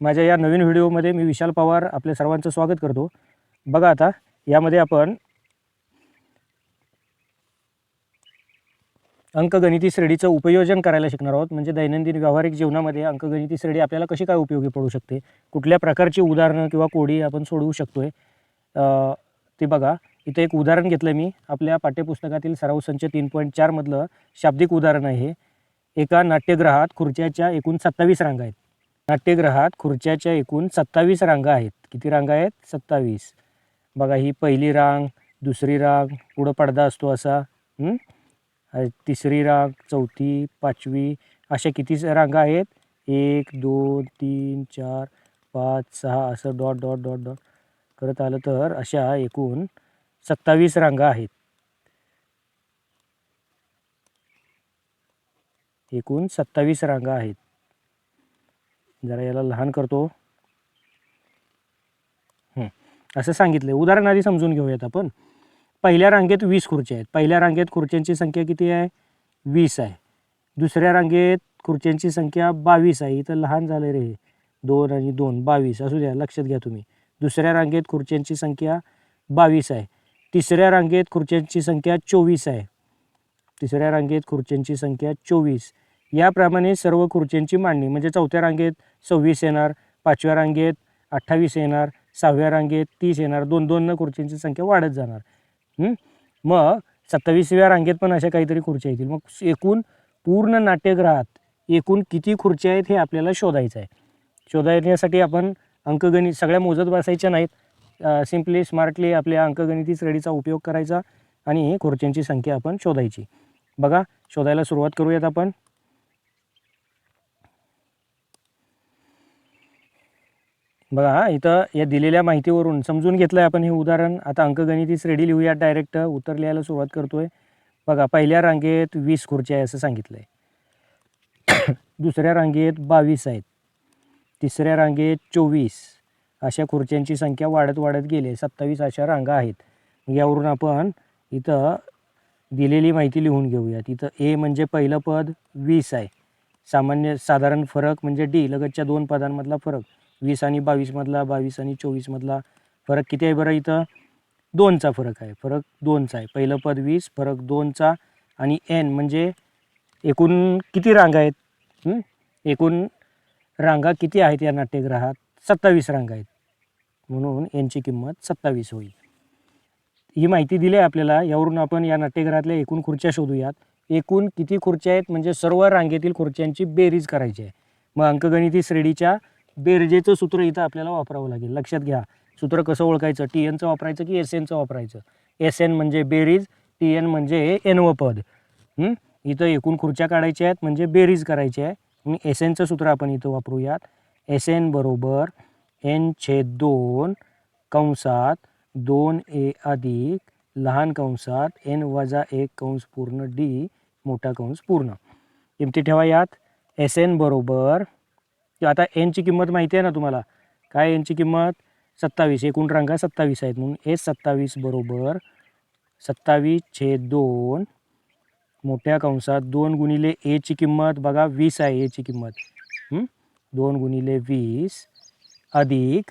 माझ्या या नवीन व्हिडिओमध्ये मी विशाल पवार आपल्या सर्वांचं स्वागत करतो. बघा आता यामध्ये आपण अंकगणिती श्रेणीचं उपयोजन करायला शिकणार आहोत. म्हणजे दैनंदिन व्यावहारिक जीवनामध्ये अंकगणिती श्रेणी आपल्याला कशी काय उपयोगी पडू शकते? कुठल्या प्रकारची उदाहरणं किंवा कोडी आपण सोडवू शकतोय? आहे ते बघा. इथे एक उदाहरण घेतलं मी. आपल्या पाठ्यपुस्तकातील सराव संच तीन पॉईंट चारमधलं शाब्दिक उदाहरण आहे. हे. एका नाट्यगृहात खुर्च्याच्या एकूण सत्तावीस रांगा आहेत. नाट्यगृहात खुर्च्याच्या एकूण सत्तावीस रांगा आहेत. किती रांगा आहेत? सत्तावीस. बघा ही पहिली रांग दुसरी रांग पुढं पडदा असतो असा. तिसरी रांग चौथी पाचवी अशा किती रांगा आहेत? एक दोन तीन चार पाच सहा असं डॉट डॉट डॉट डॉट. करत आलं तर अशा एकूण सत्तावीस रांगा आहेत. एकूण सत्तावीस रांगा आहेत. जरा याला लहान करतो. असं सांगितलं उदाहरण आधी समजून घेऊयात आपण. पहिल्या रांगेत वीस खुर्च्या आहेत. पहिल्या रांगेत खुर्च्यांची संख्या किती आहे? वीस आहे. दुसऱ्या रांगेत खुर्च्यांची संख्या बावीस आहे. इथं लहान झालं रे दोन आणि दोन बावीस. असू द्या लक्षात घ्या तुम्ही. दुसऱ्या रांगेत खुर्च्यांची संख्या बावीस आहे. तिसऱ्या रांगेत खुर्च्यांची संख्या चोवीस आहे. तिसऱ्या रांगेत खुर्च्यांची संख्या चोवीस. याप्रमाणे सर्व खुर्च्यांची मांडणी. म्हणजे चौथ्या रांगेत सव्वीस येणार पाचव्या रांगेत अठ्ठावीस येणार सहाव्या रांगेत तीस येणार दोन दोन खुर्च्यांची संख्या वाढत जाणार. मग सत्तावीसव्या रांगेत पण अशा काहीतरी खुर्च्या येतील. मग एकूण पूर्ण नाट्यगृहात एकूण किती खुर्च्या आहेत हे आपल्याला शोधायचं आहे. शोधण्यासाठी आपण अंकगणित सगळ्या मोजत बसायच्या नाहीत. सिम्पली स्मार्टली आपल्या अंकगणिती श्रेणीचा उपयोग करायचा आणि खुर्च्यांची संख्या आपण शोधायची. बघा शोधायला सुरुवात करूयात आपण. बघा हा, इथं या दिलेल्या माहितीवरून समजून घेतलं आहे आपण हे उदाहरण. आता अंकगणिती रेडी लिहूया डायरेक्ट उत्तर लिहायला सुरुवात करतोय. बघा पहिल्या रांगेत वीस खुर्च्या आहे असं सांगितलं आहे दुसऱ्या रांगेत बावीस आहेत. तिसऱ्या रांगेत चोवीस. अशा खुर्च्यांची संख्या वाढत वाढत गेली. सत्तावीस अशा रांगा आहेत. यावरून आपण इथं दिलेली माहिती लिहून घेऊयात. इथं ए म्हणजे पहिलं पद वीस आहे. सामान्य साधारण फरक म्हणजे डी लगतच्या दोन पदांमधला फरक. वीस आणि बावीसमधला बावीस आणि चोवीसमधला फरक किती आहे बरं इथं? दोनचा फरक आहे. फरक दोनचा आहे. पहिलं पद वीस फरक दोनचा आणि एन म्हणजे एकूण किती रांगा आहेत? एकूण रांगा किती आहेत या नाट्यगृहात सत्तावीस रांगा आहेत. म्हणून यांची किंमत सत्तावीस होईल. ही माहिती दिली आहे आपल्याला. यावरून आपण या नाट्यगृहातल्या एकूण खुर्च्या शोधूयात. एकूण किती खुर्च्या आहेत? म्हणजे सर्व रांगेतील खुर्च्यांची बेरीज करायची आहे. मग अंकगणिती श्रेणीच्या बेरजेचं सूत्र इथं आपल्याला वापरावं लागेल. लक्षात घ्या. सूत्र कसं ओळखायचं? टी एनचं वापरायचं की एस एनचं वापरायचं? एस एन म्हणजे बेरीज टी एन म्हणजे एनव पद. इथं एकूण खुर्च्या काढायच्या आहेत म्हणजे बेरीज करायची आहे. आणि एस एनचं सूत्र आपण इथं वापरूयात. एस एन बरोबर एन छेद दोन कंसात दोन ए अधिक लहान कंसात एन वजा एक कंस पूर्ण डी मोठा कंस पूर्ण. किमती ठेवा यात एस एन बरोबर आता एनची किंमत माहिती आहे ना तुम्हाला? काय एनची किंमत? सत्तावीस. एकूण रांगा सत्तावीस आहेत म्हणून एस सत्तावीस बरोबर सत्तावीस छेद दोन मोठ्या कंसात दोन गुणिले एची किंमत बघा वीस आहे एची किंमत. दोन गुणिले वीस अधिक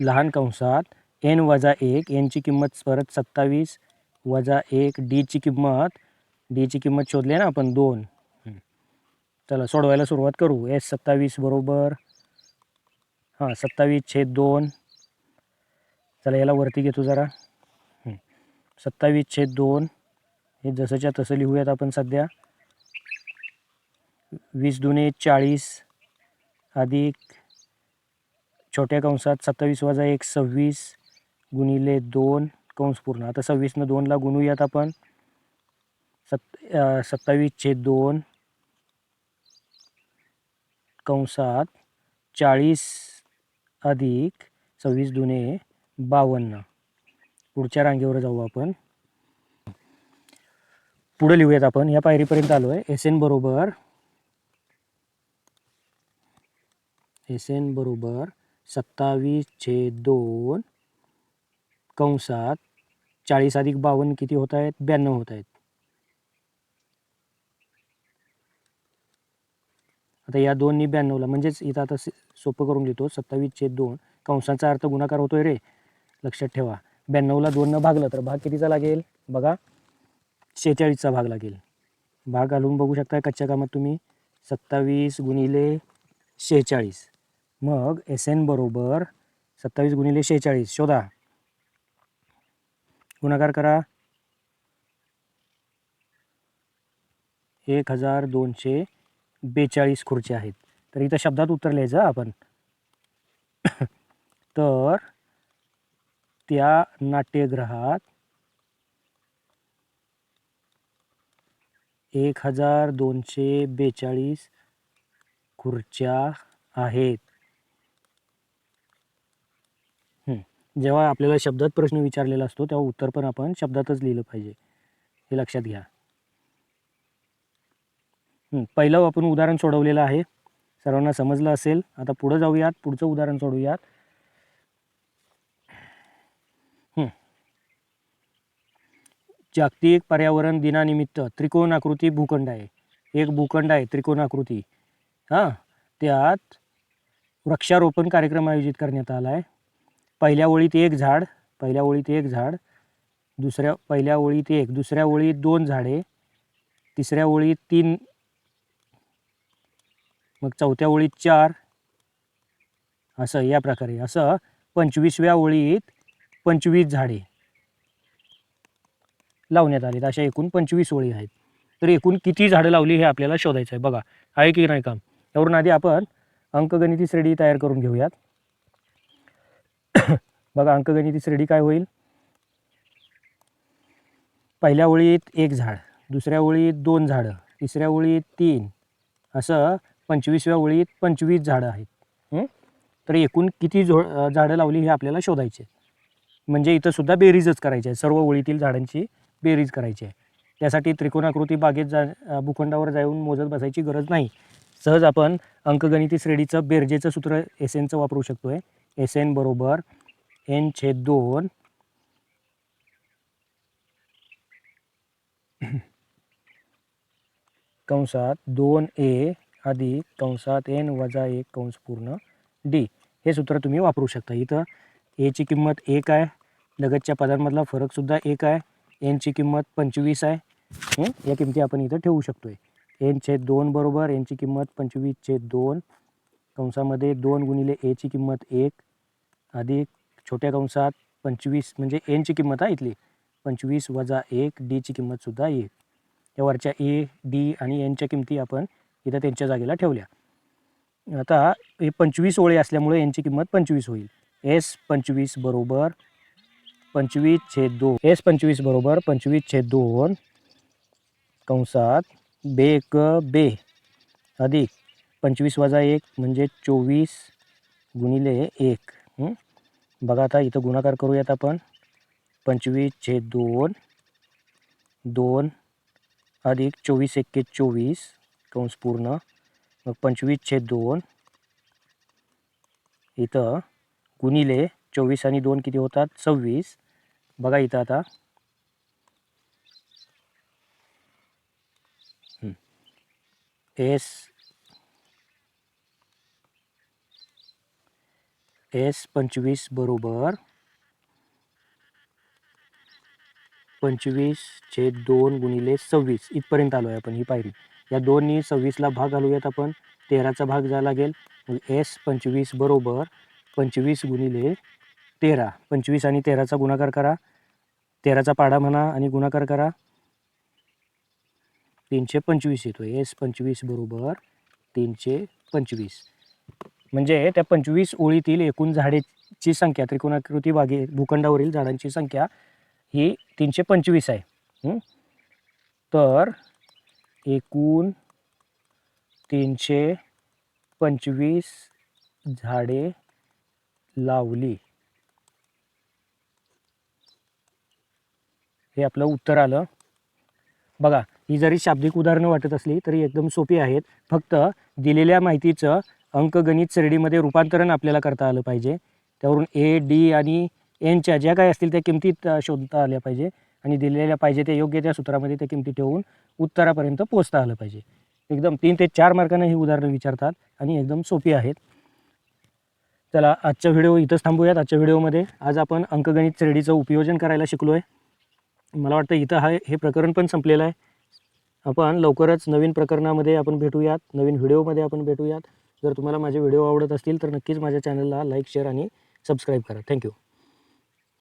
लहान कंसात एन वजा एक एनची किंमत परत सत्तावीस वजा एक डीची किंमत डीची किंमत शोधली ना आपण दोन. चला सोडवायला सुरुवात करू. एस सत्तावीस बरोबर. हां सत्तावीस छेद दोन. चला याला वरती घेतो जरा. सत्तावीस छेद दोन. हे जसंच्या तसं लिहूयात आपण सध्या. वीस दुने चाळीस अधिक छोट्या कंसात सत्तावीस वजा एक सव्वीस गुणिले दोन कंस पूर्ण. आता सव्वीसनं दोनला गुणूयात आपण. सत् सत्तावीस छेद दोन. कंसात चाळीस अधिक सव्वीस दुने बावन्न. पुढच्या रांगेवर जाऊ आपण. पुढे लिहूयात आपण. या पायरीपर्यंत आलो आहे एस एन बरोबर. एस एन बरोबर सत्तावीस छेद दोन. कंसात चाळीस अधिक बावन्न किती होत आहेत? ब्याण्णव होत आहेत. आता या दोन्ही ब्याण्णवला म्हणजेच इथं आता सोपं करून लिहितो सत्तावीस छेद दोन. कंसांचा अर्थ गुणाकार होतोय रे. लक्षात ठेवा. ब्याण्णवला दोननं भागलं तर भाग कितीचा लागेल? बघा. शेहेचाळीसचा भाग लागेल. भाग घालून बघू शकता कच्च्या कामात तुम्ही. सत्तावीस गुणिले शेहेचाळीस. मग एस एन बरोबर सत्तावीस गुणिले शेहेचाळीस. शोधा. गुणाकार करा. एक हजार दोनशे बेचाळीस खुर्च्या आहेत. तर इथं शब्दात उत्तर लिहायचं आपण. तर त्या नाट्यगृहात एक हजार दोनशे बेचाळीस खुर्च्या आहेत. जेव्हा आपल्याला शब्दात प्रश्न विचारलेला असतो तेव्हा उत्तर पण आपण शब्दातच लिहिलं पाहिजे. हे लक्षात घ्या. पहिलं आपण उदाहरण सोडवलेलं आहे. सर्वांना समजलं असेल. आता पुढं जाऊयात. पुढचं उदाहरण सोडवूयात जागतिक पर्यावरण दिनानिमित्त त्रिकोण आकृती भूखंड आहे. एक भूखंड आहे त्रिकोण आकृती हां त्यात वृक्षारोपण कार्यक्रम आयोजित करण्यात आला आहे पहिल्या ओळीत एक झाड पहिल्या ओळीत एक झाड. दुसऱ्या पहिल्या ओळीत एक दुसऱ्या ओळीत दोन झाडे. तिसऱ्या ओळीत तीन मग चौथ्या ओळीत चार. असं या प्रकारे. असं पंचवीसव्या ओळीत पंचवीस झाडे. लावण्यात आलीत. अशा एकूण पंचवीस ओळी आहेत. तर एकूण किती झाडं लावली हे आपल्याला शोधायचं आहे. बघा आहे की नाही काम? यावरून आधी आपण अंकगणिती श्रेणी तयार करून घेऊयात. बघा अंकगणिती श्रेणी काय होईल? पहिल्या ओळीत एक झाड दुसऱ्या ओळीत दोन झाडं तिसऱ्या ओळीत तीन. असं पंचवीसव्या ओळीत पंचवीस झाडं आहेत. हं? तर एकूण किती झो झाडं लावली हे आपल्याला शोधायचे म्हणजे इथं सुद्धा बेरीजच करायची आहे. सर्व ओळीतील झाडांची बेरीज करायची आहे. त्यासाठी त्रिकोणाकृती बागेत जा भूखंडावर जाऊन मोजत बसायची गरज नाही. सहज आपण अंकगणिती श्रेणीचं बेरजेचं सूत्र एस एनचं वापरू शकतो आहे एस एन बरोबर एन छेद दोन. कंसात दोन ए अधिक कंसात एन वजा एक कंस पूर्ण डी. हे सूत्र तुम्ही वापरू शकता. इथं एची किंमत एक आहे. लगतच्या पदांमधला फरकसुद्धा एक आहे. एनची किंमत पंचवीस आहे. या किमती आपण इथं ठेवू शकतो आहे एन छेद दोन बरोबर एनची किंमत पंचवीस छेद दोन. कंसामध्ये दोन गुणिले एची किंमत एक. अधिक छोट्या कंसात पंचवीस म्हणजे एनची किंमत आहे इथली. पंचवीस वजा एक डीची किंमतसुद्धा एक. या वरच्या ए डी आणि एनच्या किमती आपण इथं त्यांच्या जागेला ठेवल्या. आता हे पंचवीस ओळी असल्यामुळे यांची किंमत पंचवीस होईल. एस पंचवीस बरोबर पंचवीस छेद दोन. एस पंचवीस बरोबर पंचवीस छेद दोन कंसात बे क बे अधिक पंचवीस वजा एक म्हणजे चोवीस गुणिले एक. बघा आता इथं गुणाकार करूयात आपण. पंचवीस छेद दोन दोन अधिक चोवीस एक्के चोवीस कंस पूर्ण. मग पंचवीस छेद दोन. इथं गुणिले चोवीस आणि दोन किती होतात? सव्वीस. बघा इथं आता. एस. एस पंचवीस बरोबर. पंचवीस छेद दोन गुणिले सव्वीस. इथपर्यंत आलो आहे आपण ही पायरी. या दोन्ही सव्वीसला भाग घालूयात आपण. तेराचा भाग जायला लागेल. मग एस पंचवीस बरोबर पंचवीस गुणिले तेरा. पंचवीस आणि तेराचा गुणाकार करा. तेराचा पाडा म्हणा आणि गुणाकार करा. तीनशे पंचवीस येतो एस पंचवीस बरोबर तीनशे पंचवीस. म्हणजे त्या पंचवीस ओळीतील एकूण झाडेची संख्या त्रिकोणाकृती बागे भूखंडावरील झाडांची संख्या ही तीनशे पंचवीस आहे. तर एकूण तीनशे पंचवीस झाडे लावली. हे आपलं उत्तर आलं. बघा ही जरी शाब्दिक उदाहरणं वाटत असली तरी एकदम सोपी आहेत. फक्त दिलेल्या माहितीचं अंकगणित श्रेणीमध्ये रूपांतरण आपल्याला करता आलं पाहिजे. त्यावरून ए डी आणि एनच्या ज्या काही असतील त्या किमतीत शोधता आल्या पाहिजे. आणि दिलेल्या पाहिजे त्या योग्य त्या सूत्रामध्ये त्या किमती ठेवून उत्तरापर्यंत पोचता आलं पाहिजे. एकदम तीन ते चार मार्कांना ही उदाहरणं विचारतात आणि एकदम सोपी आहेत. चला आजचा व्हिडिओ इथंच थांबूयात. आजच्या व्हिडिओमध्ये आज आपण अंकगणित श्रेणीचं उपयोजन करायला शिकलो आहे मला वाटतं इथं हा हे प्रकरण पण संपलेलं आहे. आपण लवकरच नवीन प्रकरणामध्ये आपण भेटूयात. नवीन व्हिडिओमध्ये आपण भेटूयात. जर तुम्हाला माझे व्हिडिओ आवडत असतील तर नक्कीच माझ्या चॅनलला लाईक शेअर आणि सबस्क्राईब करा. Thank you.